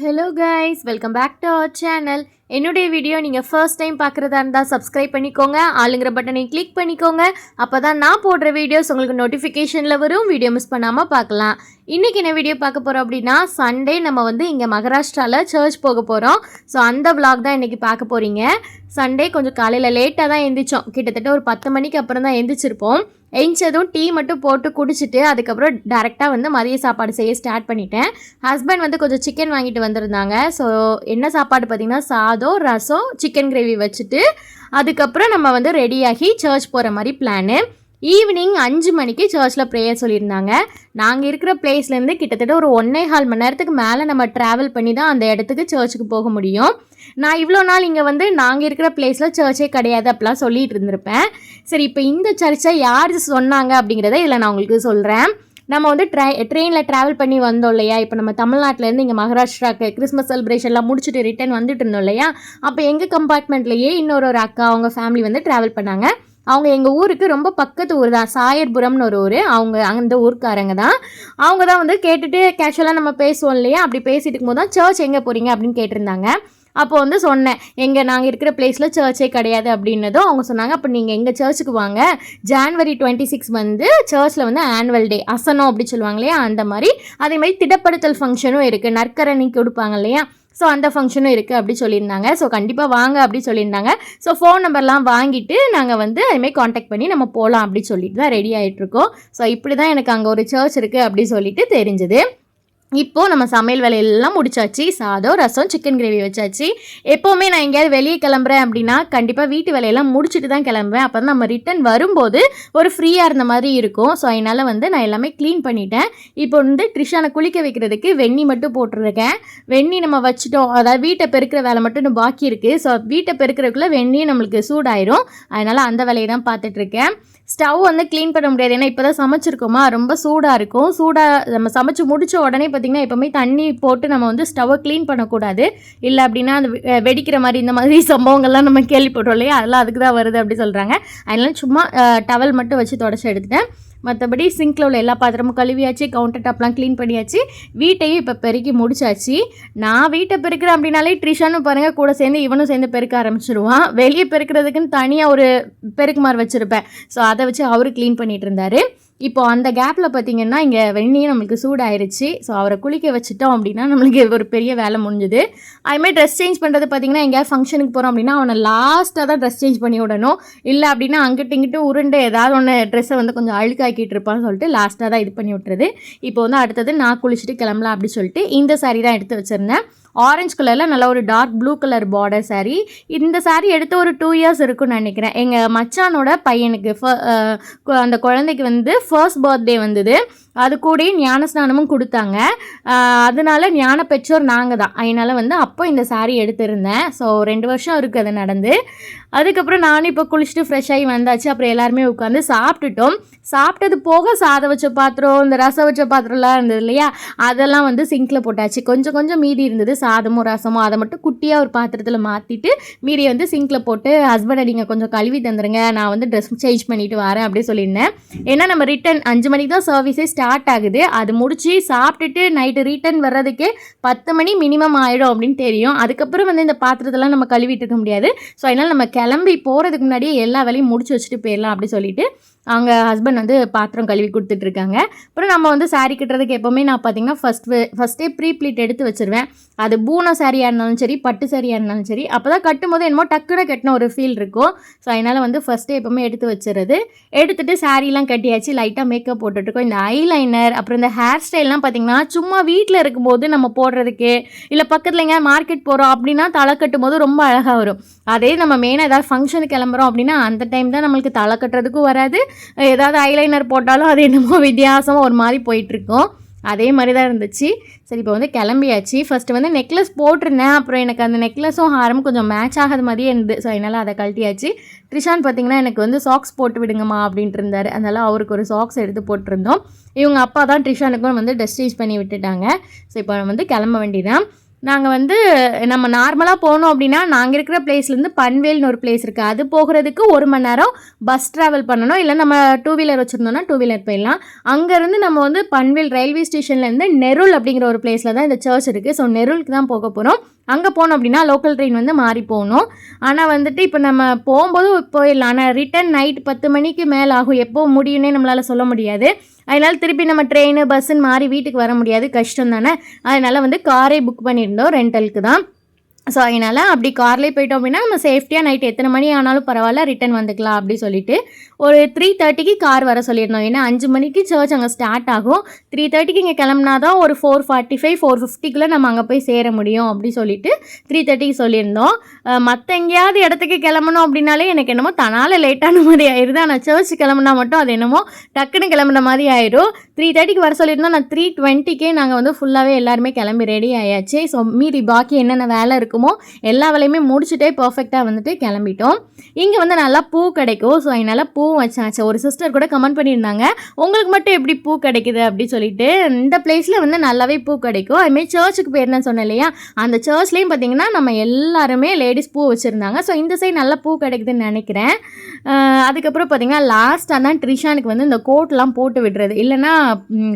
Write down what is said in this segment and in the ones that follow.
Hello guys welcome back to our channel என்னுடைய video நீங்கள் first time பார்க்குறதா இருந்தால் சப்ஸ்கிரைப் பண்ணிக்கோங்க. ஆளுங்கிற பட்டனை கிளிக் பண்ணிக்கோங்க. அப்போ தான் நான் போடுற வீடியோஸ் உங்களுக்கு நோட்டிஃபிகேஷனில் வரும். வீடியோ மிஸ் பண்ணாமல் பார்க்கலாம். இன்றைக்கி என்ன வீடியோ பார்க்க போகிறோம் அப்படின்னா சண்டே நம்ம வந்து இங்கே மகாராஷ்டிராவில் சர்ச் போக போகிறோம் ஸோ அந்த vlog தான் இன்றைக்கி பார்க்க போகிறீங்க சண்டே கொஞ்சம் காலையில் லேட்டாக தான் எந்திரிச்சோம். கிட்டத்தட்ட ஒரு பத்து மணிக்கு அப்புறம் தான் எந்திரிச்சிருப்போம். எந்திச்சதும் டீ மட்டும் போட்டு குடிச்சிட்டு அதுக்கப்புறம் டேரெக்டாக வந்து மதிய சாப்பாடு செய்ய ஸ்டார்ட் பண்ணிட்டேன். ஹஸ்பண்ட் வந்து கொஞ்சம் சிக்கன் வாங்கிட்டு வந்திருந்தாங்க. ஸோ என்ன சாப்பாடு பார்த்திங்கன்னா சாதம் ரசம் சிக்கன் கிரேவி வச்சுட்டு அதுக்கப்புறம் நம்ம வந்து ரெடியாகி சர்ச் போகிற மாதிரி பிளானு ஈவினிங் அஞ்சு மணிக்கு சர்ச்சில் ப்ரேயர் சொல்லியிருந்தாங்க. நாங்கள் இருக்கிற பிளேஸ்லேருந்து கிட்டத்தட்ட ஒரு ஒன்றே கால் மணி நேரத்துக்கு மேலே நம்ம ட்ராவல் பண்ணி தான் அந்த இடத்துக்கு சர்ச்சுக்கு போக முடியும். நான் இவ்வளோ நாள் இங்கே வந்து நாங்கள் இருக்கிற பிளேஸில் சர்ச்சே கிடையாது அப்படிலாம் சொல்லிட்டு இருந்திருப்பேன். சரி இப்போ இந்த சர்ச்சை யார் சொன்னாங்க அப்படிங்கிறத இதில் நான் உங்களுக்கு சொல்கிறேன் நம்ம வந்து ட்ரை ட்ரெயினில் ட்ராவல் பண்ணி வந்தோம் இல்லையா? இப்போ நம்ம தமிழ்நாட்டிலேருந்து இங்கே மகாராஷ்டிராவுக்கு கிறிஸ்மஸ் செலிப்ரேஷன்லாம் முடிச்சுட்டு ரிட்டர்ன் வந்துட்டு இருந்தோம் இல்லையா? அப்போ எங்கள் கம்பார்ட்மெண்ட்லேயே இன்னொரு ஒரு அக்கா அவங்க ஃபேமிலி வந்து ட்ராவல் பண்ணாங்க. அவங்க எங்கள் ஊருக்கு ரொம்ப பக்கத்து ஊர் தான் சாயர்புரம்னு ஒரு ஊர். அவங்க அந்த ஊர்க்காரங்க தான். அவங்க தான் வந்து கேட்டுட்டு கேஷுவலாக நம்ம பேசுவோம் இல்லையா? அப்படி பேசிட்டு இருக்கும்போது தான் சர்ச் எங்கே போகிறீங்க அப்படின்னு கேட்டிருந்தாங்க. அப்போ வந்து சொன்னேன் எங்கள் நாங்கள் இருக்கிற பிளேஸில் சர்ச்சே கிடையாது அப்படின்னதும் அவங்க சொன்னாங்க. அப்போ நீங்கள் எங்கள் சர்ச்சுக்கு வாங்க. ஜான்வரி டுவெண்ட்டி சிக்ஸ் வந்து சர்ச்சில் வந்து ஆனுவல் டே அசனம் அப்படி சொல்லுவாங்க இல்லையா? அந்த மாதிரி. அதே மாதிரி திடப்படுத்தல் ஃபங்க்ஷனும் இருக்குது நற்கரணி கொடுப்பாங்க இல்லையா? ஸோ அந்த ஃபங்க்ஷனும் இருக்குது அப்படி சொல்லியிருந்தாங்க. ஸோ கண்டிப்பாக வாங்க அப்படி சொல்லியிருந்தாங்க. ஸோ ஃபோன் நம்பர்லாம் வாங்கிட்டு நாங்கள் வந்து அதுமாதிரி காண்டாக்ட் பண்ணி நம்ம போகலாம் அப்படி சொல்லிட்டு தான் ரெடி ஆகிட்ருக்கோம் ஸோ இப்படி தான் எனக்கு அங்கே ஒரு சர்ச் இருக்குது அப்படி சொல்லிட்டு தெரிஞ்சது. இப்போது நம்ம சமையல் வேலையெல்லாம் முடிச்சாச்சு. சாதம் ரசம் சிக்கன் கிரேவி வச்சாச்சு. எப்போவுமே நான் எங்கேயாவது வெளியே கிளம்புறேன் அப்படின்னா கண்டிப்பாக வீட்டு வேலையெல்லாம் முடிச்சுட்டு தான் கிளம்புவேன். அப்போ தான் நம்ம ரிட்டன் வரும்போது ஒரு ஃப்ரீயாக இருந்த மாதிரி இருக்கும். ஸோ அதனால் வந்து நான் எல்லாமே க்ளீன் பண்ணிட்டேன். இப்போ வந்து ட்ரிஷானை குளிக்க வைக்கிறதுக்கு வெண்ணி மட்டும் போட்டிருக்கேன். வெண்ணி நம்ம வச்சுட்டோம். அதாவது வீட்டை பெருக்கிற வேலை மட்டும் பாக்கி இருக்குது ஸோ வீட்டை பெருக்கிறதுக்குள்ளே வெண்ணியும் நம்மளுக்கு சூடாயிரும். அதனால் அந்த வேலையை தான் பார்த்துட்ருக்கேன் ஸ்டவ் வந்து க்ளீன் பண்ண முடியாது. ஏன்னா இப்போ தான் சமைச்சிருக்கோமா? ரொம்ப சூடாக இருக்கும். சூடாக நம்ம சமைச்சு முடிச்ச உடனே பார்த்திங்கன்னா எப்போவுமே தண்ணி போட்டு நம்ம வந்து ஸ்டவ்வை க்ளீன் பண்ணக்கூடாது. இல்லை அப்படின்னா அந்த வெ- வெடிக்கிற மாதிரி இந்த மாதிரி சம்பவங்கள்லாம் நம்ம கேள்விப்பட்டோம் இல்லையா? அதெல்லாம் அதுக்கு தான் வருது அப்படி சொல்கிறாங்க அதனால சும்மா டவல் மட்டும் வச்சு தொடச்சி எடுத்துட்டேன். மற்றபடி சிங்க்கில் உள்ள எல்லா பாத்திரமும் கழுவியாச்சு கவுண்டர் டாப்லாம் க்ளீன் பண்ணியாச்சு. வீட்டையும் இப்போ பெருக்கி முடிச்சாச்சு. நான் வீட்டை பெருக்கிறேன் அப்படின்னாலே ட்ரிஷானு பாருங்கள் கூட சேர்ந்து இவனும் சேர்ந்து பெருக்க ஆரம்பிச்சிருவான். வெளியே பெருக்கிறதுக்குன்னு தனியாக ஒரு பெருக்குமார் வச்சுருப்பேன். ஸோ அதை வச்சு அவரு க்ளீன் பண்ணிகிட்டு இருந்தார். இப்போ அந்த கேப்பில் பார்த்தீங்கன்னா இங்கே வெந்நியும் நம்மளுக்கு சூடாயிருச்சு. ஸோ அவரை குளிக்க வச்சுட்டோம் அப்படின்னா நம்மளுக்கு ஒரு பெரிய வேலை முடிஞ்சுது. அதுமாதிரி ட்ரெஸ் சேஞ்ச் பண்ணுறது பார்த்தீங்கன்னா எங்கேயாவது ஃபங்க்ஷனுக்கு போகிறோம் அப்படின்னா அவனை லாஸ்ட்டாக தான் ட்ரெஸ் சேஞ்ச் பண்ணி விடணும். இல்லை அப்படின்னா அங்கிட்டு இங்கிட்டு உருண்டு ஏதாவது ஒன்று ட்ரெஸ்ஸை வந்து கொஞ்சம் அழுக்காக்கிட்டு இருப்பான்னு சொல்லிட்டு லாஸ்ட்டாக தான் இது பண்ணி விட்டுறது. இப்போ வந்து அடுத்தது நான் குளிச்சுட்டு கிளம்பலாம் அப்படின்னு சொல்லிட்டு இந்த saree தான் எடுத்து வச்சுருந்தேன். ஆரஞ்சு கலரில் நல்லா ஒரு dark blue colour border sari இந்த சாரீ எடுத்து ஒரு டூ இயர்ஸ் இருக்கும்னு நினைக்கிறேன். எங்கள் மச்சானோட பையனுக்கு கு- அந்த குழந்தைக்கு வந்து ஃபர்ஸ்ட் பர்த்டே வந்தது. அது கூட ஞானஸ்நானமும் கொடுத்தாங்க. அதனால ஞான பெற்றோர் நாங்கள் தான். அதனால் வந்து அப்போ இந்த saree எடுத்திருந்தேன். ஸோ ரெண்டு வருஷம் இருக்குது அது நடந்து. அதுக்கப்புறம் நானும் இப்போ குளிச்சுட்டு ஃப்ரெஷ் ஆகி வந்தாச்சு. அப்புறம் எல்லாருமே உட்காந்து சாப்பிட்டுட்டோம். சாப்பிட்டது போக சாதம் வச்ச பாத்திரம் இந்த ரசம் வச்ச பாத்திரம்லாம் இருந்தது இல்லையா? அதெல்லாம் வந்து சிங்கில் போட்டாச்சு. கொஞ்சம் கொஞ்சம் மீதி இருந்தது. சாதமும் ரசமும் அதை மட்டும் குட்டியாக ஒரு பாத்திரத்தில் மாற்றிட்டு மீதி வந்து சிங்கில் போட்டு ஹஸ்பண்டை நீங்கள் கொஞ்சம் கழுவி தந்துடுங்க நான் வந்து ட்ரெஸ் சேஞ்ச் பண்ணிட்டு வரேன் அப்படி சொல்லியிருந்தேன். ஏன்னா நம்ம ரிட்டன் அஞ்சு மணிக்கு தான் சர்வீஸே ஸ்டார்ட் ஆகுது. அது முடித்து சாப்பிட்டுட்டு நைட்டு ரிட்டர்ன் வர்றதுக்கே பத்து மணி மினிமம் ஆகிடும் அப்படின்னு தெரியும். அதுக்கப்புறம் வந்து இந்த பாத்திரத்தெல்லாம் நம்ம கழுவிட்டு இருக்க முடியாது. ஸோ அதனால் நம்ம கிளம்பி போகிறதுக்கு முன்னாடியே எல்லா வேலையும் முடிச்சு வச்சுட்டு போயிடலாம் அப்படின்னு சொல்லிட்டு அவங்க ஹஸ்பண்ட் வந்து பாத்திரம் கழுவி கொடுத்துட்ருக்காங்க. அப்புறம் நம்ம வந்து சாரீ கட்டுறதுக்கு எப்போவுமே நான் பார்த்தீங்கன்னா ஃபஸ்ட் ஃபஸ்ட்டே ப்ரீ ப்ளீட் எடுத்து வச்சிருவேன். அது பூனை சாரியாக இருந்தாலும் சரி பட்டு சாரியாக இருந்தாலும் சரி அப்போ தான் கட்டும்போது என்னமோ டக்குன்னு கட்டின ஒரு ஃபீல் இருக்கும். ஸோ அதனால் வந்து ஃபஸ்ட்டே எப்போவுமே எடுத்து வச்சிடுறது எடுத்துட்டு சாரீலாம் கட்டியாச்சு லைட்டாக மேக்கப் போட்டுட்ருக்கோம். இந்த ஐலைனர் அப்புறம் இந்த ஹேர் ஸ்டைல்லாம் பார்த்தீங்கன்னா சும்மா வீட்டில் இருக்கும்போது நம்ம போடுறதுக்கு இல்லை பக்கத்தில் எங்கேயா மார்க்கெட் போகிறோம் அப்படின்னா தலை கட்டும் போது ரொம்ப அழகாக வரும். அதே நம்ம மெயினாக ஏதாவது ஃபங்க்ஷனுக்கு கிளம்புறோம் அப்படின்னா அந்த டைம் தான் நம்மளுக்கு தலை கட்டுறதுக்கும் வராது. ஏதாவது ஐலைனர் போட்டாலும் அது என்னமோ வித்தியாசமாக ஒரு மாதிரி போயிட்டுருக்கும். அதே மாதிரி தான் இருந்துச்சு. சரி இப்போ வந்து கிளம்பியாச்சு. ஃபஸ்ட்டு வந்து நெக்லஸ் போட்டிருந்தேன். அப்புறம் எனக்கு அந்த நெக்லஸும் ஹாரமும் கொஞ்சம் மேட்ச் ஆகாத மாதிரியே இருந்தது. ஸோ என்னால் அதை கழட்டியாச்சு. ட்ரிஷான் பார்த்தீங்கன்னா எனக்கு வந்து சாக்ஸ் போட்டு விடுங்கம்மா அப்படின்ட்டு இருந்தார். அதனால் அவருக்கு ஒரு சாக்ஸ் எடுத்து போட்டிருந்தோம். இவங்க அப்பா தான் ட்ரிஷானுக்கும் வந்து டெஸ்டேஜ் பண்ணி விட்டுட்டாங்க. ஸோ இப்போ வந்து கிளம்ப வேண்டியதான் நாங்கள் வந்து நம்ம நார்மலாக போனோம் அப்படின்னா நாங்கள் இருக்கிற பிளேஸ்லேருந்து பன்வேல்னு ஒரு பிளேஸ் இருக்குது அது போகிறதுக்கு ஒரு மணி நேரம் பஸ் ட்ராவல் பண்ணணும். இல்லை நம்ம டூ வீலர் வச்சுருந்தோம்னா டூ வீலர் போயிடலாம். அங்கேருந்து நம்ம வந்து பன்வேல் ரயில்வே ஸ்டேஷன்லேருந்து நெருள் அப்படிங்கிற ஒரு பிளேஸில் தான் இந்த சர்ச் இருக்குது ஸோ நெருளுக்கு தான் போக போகிறோம் அங்கே போனோம் அப்படின்னா லோக்கல் ட்ரெயின் வந்து மாறி போகணும். ஆனால் வந்துட்டு இப்போ நம்ம போகும்போது போயிடலாம். ஆனால் ரிட்டன் நைட் பத்து மணிக்கு மேலே ஆகும் எப்போ முடியும்னே நம்மளால் சொல்ல முடியாது. அதனால் திருப்பி நம்ம ட்ரெயின் பஸ்ஸுன்னு மாறி வீட்டுக்கு வர முடியாது. கஷ்டம் தானே அதனால் வந்து காரே புக் பண்ணியிருந்தோம். ரெண்டலுக்கு தான். ஸோ அதனால் அப்படி கார்லேயே போயிட்டோம் அப்படின்னா நம்ம சேஃப்டியாக நைட் எத்தனை மணி ஆனாலும் பரவாயில்ல ரிட்டன் வந்துக்கலாம் அப்படி சொல்லிட்டு ஒரு த்ரீ தேர்ட்டிக்கு கார் வர சொல்லியிருந்தோம். ஏன்னா அஞ்சு மணிக்கு சர்ச் அங்கே ஸ்டார்ட் ஆகும். த்ரீ தேர்ட்டிக்கு இங்கே கிளம்புனா தான் ஒரு ஃபோர் ஃபார்ட்டி ஃபைவ் ஃபோர் ஃபிஃப்டிக்குள்ளே நம்ம அங்கே போய் சேர முடியும் அப்படி சொல்லிட்டு த்ரீ தேர்ட்டிக்கு சொல்லியிருந்தோம். மற்ற எங்கேயாவது இடத்துக்கு கிளம்பணும் அப்படின்னாலே எனக்கு என்னமோ தனால் லேட்டான மாதிரி ஆயிடுது ஆனால் சர்ச் கிளம்புனா மட்டும் அது என்னமோ டக்குன்னு கிளம்புன மாதிரி ஆயிடும் த்ரீ தேர்ட்டிக்கு வர சொல்லியிருந்தோம். நான் த்ரீ டுவெண்ட்டிக்கே நாங்கள் வந்து ஃபுல்லாகவே எல்லாருமே கிளம்பி ரெடி ஆயாச்சு. ஸோ மீதி பாக்கி என்னென்ன வேலை இருக்கும் எல்லா வேலையுமே முடிச்சுட்டே பர்ஃபெக்டாக வந்துட்டு கிளம்பிட்டோம். இங்கே வந்து நல்லா பூ கிடைக்கும். ஸோ அதனால் பூ வச்சாச்சு. ஒரு சிஸ்டர் கூட கமெண்ட் பண்ணியிருந்தாங்க. உங்களுக்கு மட்டும் எப்படி பூ கிடைக்குது? அப்படி சொல்லிட்டு இந்த பிளேஸில் வந்து நல்லாவே பூ கிடைக்கும். அதுமாரி சர்ச்சுக்கு போயிருந்தேன்னு சொன்னேன் இல்லையா? அந்த சர்ச்லேயும் பார்த்தீங்கன்னா நம்ம எல்லாருமே லேடிஸ் பூ வச்சுருந்தாங்க. ஸோ இந்த சைடு நல்லா பூ கிடைக்குதுன்னு நினைக்கிறேன். அதுக்கப்புறம் பார்த்தீங்கன்னா லாஸ்ட்டாக தான் ட்ரிஷானுக்கு வந்து இந்த கோட்லாம் போட்டு விடுறது. இல்லைன்னா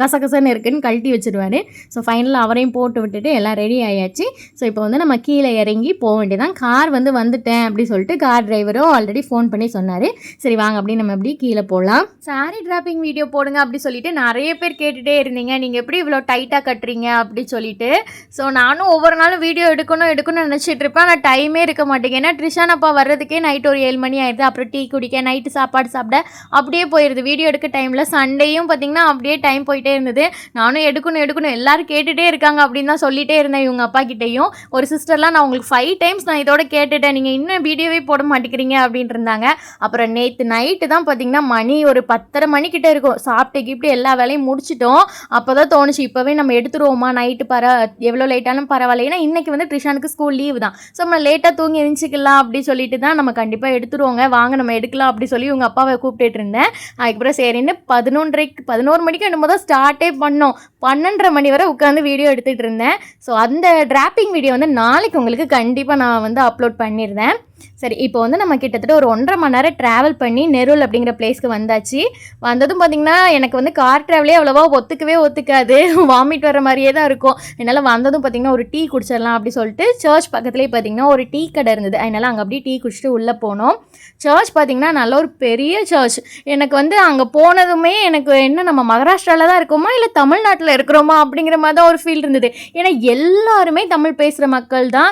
கசகசன்னு இருக்குன்னு கழட்டி வச்சுருவாரு. ஸோ ஃபைனலாக அவரையும் போட்டு விட்டுட்டு எல்லாம் ரெடி ஆயாச்சு. ஸோ இப்போ வந்து நம்ம கீழே இறங்கி போக வேண்டியதான் கார் வந்து வந்துட்டேன் அப்படி சொல்லிட்டு கார் டிரைவரும் ஆல்ரெடி ஃபோன் பண்ணி சொன்னார். சரி வாங்க அப்படி நம்ம அப்படி கீழே போகலாம் சாரி டிராப்பிங் வீடியோ போடுங்க அப்படி சொல்லிட்டு நிறைய பேர் கேட்டுகிட்டே இருந்தீங்க. நீங்கள் எப்படி இவ்வளோ டைட்டாக கட்டுறீங்க அப்படி சொல்லிட்டு. ஸோ நானும் ஒவ்வொரு நாளும் வீடியோ எடுக்கணும் எடுக்கணும்னு நினச்சிட்டு இருப்பேன். ஆனால் டைமே இருக்க மாட்டேங்க ஏன்னா ட்ரிஷான் அப்பா வர்றதுக்கே நைட் ஒரு ஏழு மணி ஆயிடுது. அப்புறம் டீ குடிக்க நைட்டு சாப்பாடு சாப்பிட அப்படியே போயிடுது வீடியோ எடுக்க டைமில் சண்டேயும் பார்த்தீங்கன்னா அப்படியே டைம் போயிட்டே இருந்தது. நானும் எடுக்கணும் எடுக்கணும். எல்லாரும் கேட்டுகிட்டே இருக்காங்க அப்படின்னு தான் சொல்லிகிட்டே இருந்தேன் இவங்க அப்பா கிட்டேயும். ஒரு சிஸ்டர்லாம் நான் உங்களுக்கு ஃபைவ் டைம்ஸ் நான் இதோட கேட்டுட்டேன். நீங்கள் இன்னும் வீடியோவே போட மாட்டேங்கிறீங்க அப்படின்ட்டு இருந்தாங்க அப்புறம் நேற்று நைட்டு தான் பார்த்தீங்கன்னா மணி ஒரு பத்தரை மணிக்கிட்ட இருக்கும். சாப்பிட்டு கிப்ட்டு எல்லா வேலையும் முடிச்சிட்டோம். அப்போ தான் தோணுச்சு இப்போவே நம்ம எடுத்துருவோமா? நைட்டு பர எவ்வளோ லேட்டாலும் பரவாயில்ல. ஏன்னா இன்றைக்கி வந்து ட்ரிஷானுக்கு ஸ்கூல் லீவு தான். ஸோ நம்ம லேட்டாக தூங்கி எழுந்திரிச்சிக்கலாம் அப்படி சொல்லிட்டு தான் நம்ம கண்டிப்பாக எடுத்துருவோங்க. வாங்க நம்ம எடுக்கலாம் அப்படி சொல்லி உங்கள் அப்பாவை கூப்பிட்டுட்டு இருந்தேன். அதுக்கப்புறம் சரின்னு பதினொன்றரைக்கு பதினோரு மணிக்கு என்னமோ தான் ஸ்டார்ட்டே பண்ணோம். பன்னெண்டரை மணி வரை உட்காந்து வீடியோ எடுத்துகிட்டு இருந்தேன். ஸோ அந்த டிராப்பிங் வீடியோ வந்து நாளைக்கு உங்களுக்கு கண்டிப்பாக நான் வந்து அப்லோட் பண்ணியிருந்தேன் சரி இப்போ வந்து நம்ம கிட்டத்தட்ட ஒரு ஒன்றரை மணி நேரம் ட்ராவல் பண்ணி நெருள் அப்படிங்கிற பிளேஸ்க்கு வந்தாச்சு. வந்ததும் பார்த்தீங்கன்னா எனக்கு வந்து கார் ட்ராவலே அவ்வளோவா ஒத்துக்கவே ஒத்துக்காது. வாமிட் வர மாதிரியே தான் இருக்கும். என்னால் வந்ததும் பார்த்தீங்கன்னா ஒரு டீ குடிச்சிடலாம் அப்படி சொல்லிட்டு சர்ச் பக்கத்துலேயே பார்த்தீங்கன்னா ஒரு டீ கடை இருந்தது. அதனால் அங்கே அப்படியே டீ குடிச்சிட்டு உள்ளே போனோம். சர்ச் பார்த்தீங்கன்னா நல்ல ஒரு பெரிய சர்ச் எனக்கு வந்து அங்கே போனதுமே எனக்கு என்ன நம்ம மகாராஷ்டிராவில் தான் இருக்கோமா இல்லை தமிழ்நாட்டில் இருக்கிறோமா அப்படிங்கிற மாதிரி தான் ஒரு ஃபீல் இருந்தது. ஏன்னா எல்லாருமே தமிழ் பேசுகிற மக்கள் தான்.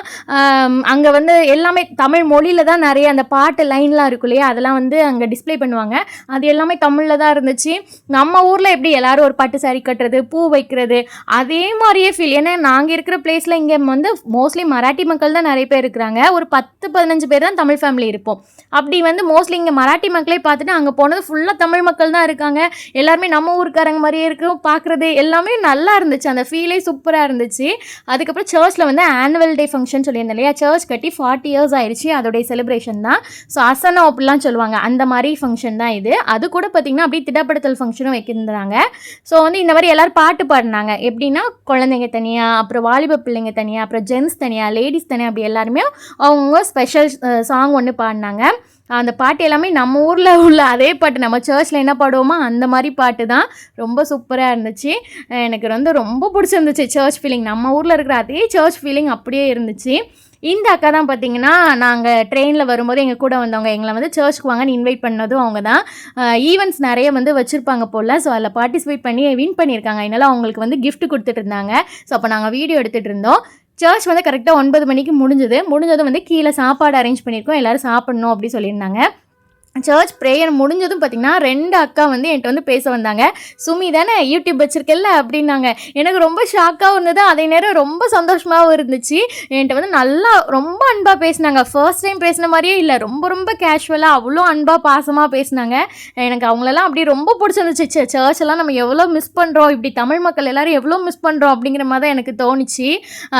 அங்கே வந்து எல்லாமே தமிழ் மொழியில் தான் நிறைய அந்த பாட்டு லைன்லாம் இருக்கும் இல்லையா? அதெல்லாம் வந்து அங்கே டிஸ்ப்ளே பண்ணுவாங்க. அது எல்லாமே தமிழில் தான் இருந்துச்சு. நம்ம ஊரில் எப்படி எல்லாரும் ஒரு பட்டு சாரி கட்டுறது பூ வைக்கிறது அதே மாதிரியே ஃபீல் ஏன்னா நாங்கள் இருக்கிற பிளேஸில் இங்கே வந்து மோஸ்ட்லி மராட்டி மக்கள் தான் நிறைய பேர் இருக்கிறாங்க. ஒரு பத்து பதினஞ்சு பேர் தான் தமிழ் ஃபேமிலி இருப்போம். அப்படி வந்து மோஸ்ட்லி இங்கே மராட்டி மக்களே பார்த்துட்டு அங்கே போனது ஃபுல்லாக தமிழ் மக்கள் தான் இருக்காங்க. எல்லாருமே நம்ம ஊருக்காரங்க மாதிரியே இருக்கும் பார்க்குறது எல்லாமே நல்லா இருந்துச்சு. அந்த ஃபீலே சூப்பராக இருந்துச்சு. அதுக்கப்புறம் சர்ச்சில் வந்து ஆனுவல் டே ஃபங்க்ஷன் சொல்லியிருந்தேன் இல்லையா? சர்ச் கட்டி ஃபார்ட்டி இயர்ஸ் ஆயிடுச்சு அதோடைய செலிப்ரேஷன் தான். ஸோ அசனம் அப்படிலாம் சொல்லுவாங்க. அந்த மாதிரி ஃபங்க்ஷன் தான் இது. அது கூட பார்த்திங்கன்னா அப்படியே திடப்படுத்தல் ஃபங்க்ஷனும் வைக்கிருந்தாங்க ஸோ வந்து இந்த மாதிரி எல்லோரும் பாட்டு பாடினாங்க. எப்படின்னா குழந்தைங்க தனியாக அப்புறம் வாலிப பிள்ளைங்க தனியாக அப்புறம் ஜென்ஸ் தனியாக லேடிஸ் தனியாக அப்படி எல்லாருமே அவங்க ஸ்பெஷல் சாங் ஒன்று பாடினாங்க. அந்த பாட்டு எல்லாமே நம்ம ஊரில் உள்ள அதே பாட்டு. நம்ம சர்ச்சில் என்ன பாடுவோமோ அந்த மாதிரி பாட்டு தான். ரொம்ப சூப்பராக இருந்துச்சு. எனக்கு வந்து ரொம்ப பிடிச்சிருந்துச்சு சர்ச் ஃபீலிங் நம்ம ஊரில் இருக்கிற அதே சர்ச் ஃபீலிங் அப்படியே இருந்துச்சு. இந்த அக்கா தான் பார்த்தீங்கன்னா நாங்கள் ட்ரெயினில் வரும்போது எங்கள் கூட வந்தவங்க எங்களை வந்து சர்ச்சுக்கு வாங்கன்னு இன்வைட் பண்ணதும் அவங்க தான். ஈவெண்ட்ஸ் நிறைய வந்து வச்சுருப்பாங்க போல். ஸோ அதில் பார்ட்டிசிபேட் பண்ணி வின் பண்ணியிருக்காங்க. அதனால அவங்களுக்கு வந்து கிஃப்ட் கொடுத்துட்டு இருந்தாங்க. ஸோ அப்போ நாங்கள் வீடியோ எடுத்துகிட்டு இருந்தோம். சர்ச் வந்து கரெக்டாக ஒன்பது மணிக்கு முடிஞ்சது. முடிஞ்சதும் வந்து கீழே சாப்பாடு அரேஞ்ச் பண்ணியிருக்கோம். எல்லோரும் சாப்பிட்ணும் அப்படி சொல்லியிருந்தாங்க. சர்ச் ப்ரேயர் முடிஞ்சதும் பார்த்தீங்கன்னா ரெண்டு அக்கா வந்து என்கிட்ட வந்து பேச வந்தாங்க. சுமி தானே யூடியூப் வச்சிருக்கல அப்படின்னாங்க. எனக்கு ரொம்ப ஷாக்காகவும் இருந்தது. அதே நேரம் ரொம்ப சந்தோஷமாகவும் இருந்துச்சு. என்கிட்ட வந்து நல்லா ரொம்ப அன்பாக பேசினாங்க. ஃபர்ஸ்ட் டைம் பேசின மாதிரியே இல்லை. ரொம்ப ரொம்ப கேஷுவலாக அவ்வளோ அன்பாக பாசமாக பேசினாங்க. எனக்கு அவங்களெல்லாம் அப்படி ரொம்ப பிடிச்சிருந்துச்சு. சே சர்ச் எல்லாம் நம்ம எவ்வளோ மிஸ் பண்ணுறோம் இப்படி தமிழ் மக்கள் எல்லோரும் எவ்வளோ மிஸ் பண்ணுறோம் அப்படிங்கிற மாதிரி தான் எனக்கு தோணுச்சு.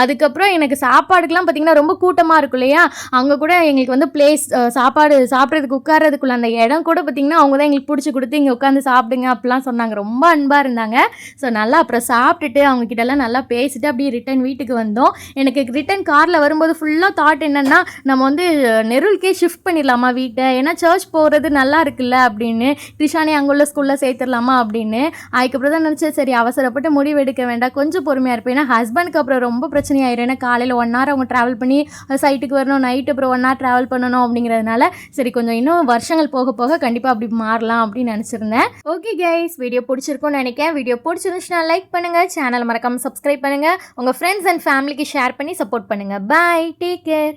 அதுக்கப்புறம் எனக்கு சாப்பாடுக்கெலாம் பார்த்திங்கன்னா ரொம்ப கூட்டமாக இருக்கும் இல்லையா? அங்கே கூட எங்களுக்கு வந்து பிளேஸ் சாப்பாடு சாப்பிட்றதுக்கு உட்கார்றதுக்கு வண்டர்ஃபுல் அந்த இடம் கூட பார்த்திங்கன்னா அவங்க தான் எங்களுக்கு பிடிச்சி கொடுத்து இங்கே உட்காந்து சாப்பிடுங்க அப்படிலாம் சொன்னாங்க. ரொம்ப அன்பாக இருந்தாங்க. ஸோ நல்லா அப்புறம் சாப்பிட்டுட்டு அவங்க கிட்டலாம் நல்லா பேசிட்டு அப்படியே ரிட்டன் வீட்டுக்கு வந்தோம். எனக்கு ரிட்டன் காரில் வரும்போது ஃபுல்லாக தாட் என்னென்னா நம்ம வந்து நெருல்கே ஷிஃப்ட் பண்ணிடலாமா வீட்டை? ஏன்னா சர்ச் போகிறது நல்லா இருக்குல்ல அப்படின்னு. க்ரிஷானே அங்குள்ள ஸ்கூலில் சேர்த்துடலாமா அப்படின்னு. அதுக்கப்புறம் தான் நினச்சேன் சரி அவசரப்பட்டு முடிவு எடுக்க வேண்டாம். கொஞ்சம் பொறுமையாக இருப்பேன். ஏன்னா ஹஸ்பண்டுக்கு அப்புறம் ரொம்ப பிரச்சனையாயிரும். ஏன்னா காலையில் ஒன் ஹவர் அவங்க ட்ராவல் பண்ணி சைட்டுக்கு வரணும் நைட்டு அப்புறம் ஒன் ஹவர் ட்ராவல் பண்ணணும் அப்படிங்கிறதுனால சரி கொஞ்சம் இன்னும் வருஷம் வருஷங்கள் போக போக கண்டிப்பாக அப்படி மாறலாம் அப்படின்னு நினச்சிருந்தேன். ஓகே கைஸ் வீடியோ பிடிச்சிருக்கும்னு நினைக்கிறேன். வீடியோ பிடிச்சிருந்துச்சுன்னா லைக் பண்ணுங்கள் சேனல் மறக்காமல் சப்ஸ்கிரைப் பண்ணுங்கள் உங்கள் ஃப்ரெண்ட்ஸ் அண்ட் ஃபேமிலிக்கு ஷேர் பண்ணி சப்போர்ட் பண்ணுங்கள் பாய் டேக் கேர்